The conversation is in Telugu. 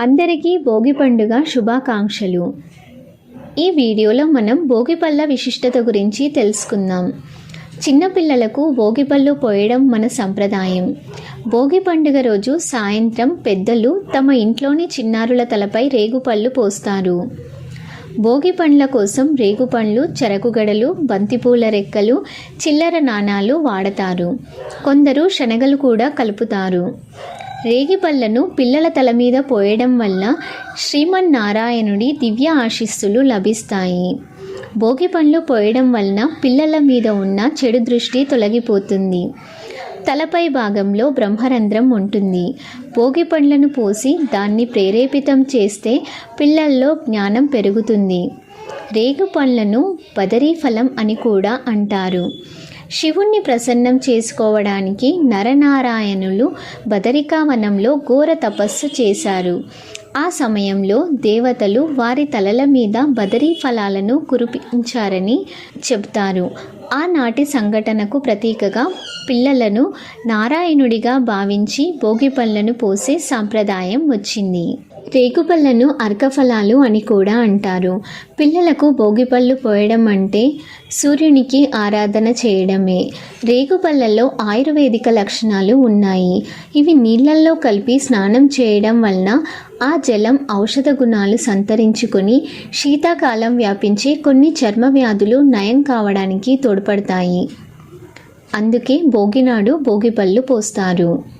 అందరికీ భోగి పండుగ శుభాకాంక్షలు. ఈ వీడియోలో మనం భోగిపళ్ళ విశిష్టత గురించి తెలుసుకుందాం. చిన్నపిల్లలకు భోగిపళ్ళు పోయడం మన సంప్రదాయం. భోగి పండుగ రోజు సాయంత్రం పెద్దలు తమ ఇంట్లోని చిన్నారుల తలపై రేగుపళ్ళు పోస్తారు. భోగి పండ్ల కోసం రేగుపండ్లు చెరకుగడలు బంతిపూల రెక్కలు చిల్లర నాణాలు వాడతారు. కొందరు శనగలు కూడా కలుపుతారు. రేగిపళ్ళను పిల్లల తల మీద పోయడం వల్ల శ్రీమన్నారాయణుడి దివ్య ఆశీస్సులు లభిస్తాయి. భోగి పండ్లు పోయడం వలన పిల్లల మీద ఉన్న చెడు దృష్టి తొలగిపోతుంది. తలపై భాగంలో బ్రహ్మరంధ్రం ఉంటుంది. భోగి పండ్లను పోసి దాన్ని ప్రేరేపితం చేస్తే పిల్లల్లో జ్ఞానం పెరుగుతుంది. రేగు పండ్లను బదరీ ఫలం అని కూడా అంటారు. శివుణ్ణి ప్రసన్నం చేసుకోవడానికి నరనారాయణులు బదరికావనంలో ఘోర తపస్సు చేశారు. ఆ సమయంలో దేవతలు వారి తలల మీద బదరీ ఫలాలను కురిపించారని చెబుతారు. ఆనాటి సంఘటనకు ప్రతీకగా పిల్లలను నారాయణుడిగా భావించి భోగి పళ్ళను పోసే సాంప్రదాయం వచ్చింది. రేగుపళ్ళను అర్కఫలాలు అని కూడా అంటారు. పిల్లలకు భోగిపళ్ళు పోయడం అంటే సూర్యునికి ఆరాధన చేయడమే. రేగుపళ్ళలో ఆయుర్వేదిక లక్షణాలు ఉన్నాయి. ఇవి నీళ్ళల్లో కలిపి స్నానం చేయడం వలన ఆ జలం ఔషధ గుణాలు సంతరించుకొని శీతాకాలం వ్యాపించే కొన్ని చర్మ వ్యాధులు నయం కావడానికి తోడ్పడతాయి. అందుకే భోగినాడు భోగిపళ్ళు పోస్తారు.